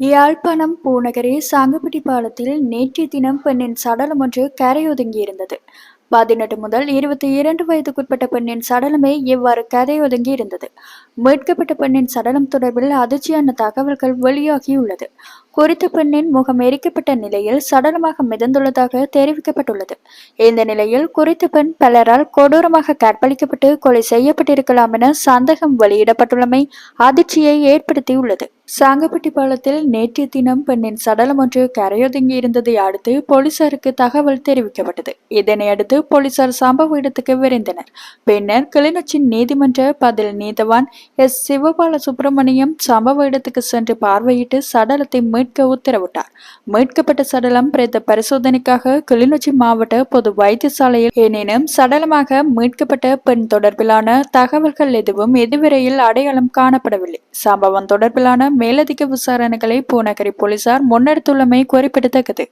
யாழ்ப்பாணம் பூநகரி சாங்கப்பட்டி பாலத்தில் நேற்றைய தினம் பெண்ணின் சடலம் ஒன்று கரையொதுங்கியிருந்தது. பதினெட்டு முதல் இருபத்தி இரண்டு வயதுக்குட்பட்ட பெண்ணின் சடலமே இவ்வாறு கதையொதுங்கி இருந்தது. மீட்கப்பட்ட பெண்ணின் சடலம் தொடர்பில் அதிர்ச்சியான தகவல்கள் வெளியாகியுள்ளது குறித்த பெண்ணின் முகம் எரிக்கப்பட்ட நிலையில் சடலமாக மிதந்துள்ளதாக தெரிவிக்கப்பட்டுள்ளது. இந்த நிலையில் குறித்த பெண் பலரால் கொடூரமாக கற்பழிக்கப்பட்டு கொலை செய்யப்பட்டிருக்கலாம் என சந்தேகம் வெளியிடப்பட்டுள்ளமை அதிர்ச்சியை ஏற்படுத்தியுள்ளது. சாங்கப்பட்டி பாலத்தில் நேற்றைய தினம் பெண்ணின் சடலம் ஒன்று கரையொதுங்கி இருந்ததை அடுத்து போலீசாருக்கு தகவல் தெரிவிக்கப்பட்டது. இதனை அடுத்து போலீசார் சம்பவ இடத்துக்கு விரைந்தனர். பின்னர் கிளிநொச்சி நீதிமன்ற பதில் நீதவான் எஸ். சிவபால சுப்பிரமணியம் சம்பவ இடத்துக்கு சென்று பார்வையிட்டு சடலத்தை மீட்க உத்தரவிட்டார். மீட்கப்பட்ட சடலம் பிரேத பரிசோதனைக்காக கிளிநொச்சி மாவட்ட பொது வைத்தியசாலையில் எனினும் சடலமாக மீட்கப்பட்ட பெண் தொடர்பிலான தகவல்கள் எதுவும் இதுவரையில் அடையாளம் காணப்படவில்லை. சம்பவம் தொடர்பிலான மேலதிக விசாரணைகளை பூநகரி போலீசார் முன்னெடுத்துள்ளமை குறிப்பிடத்தக்கது.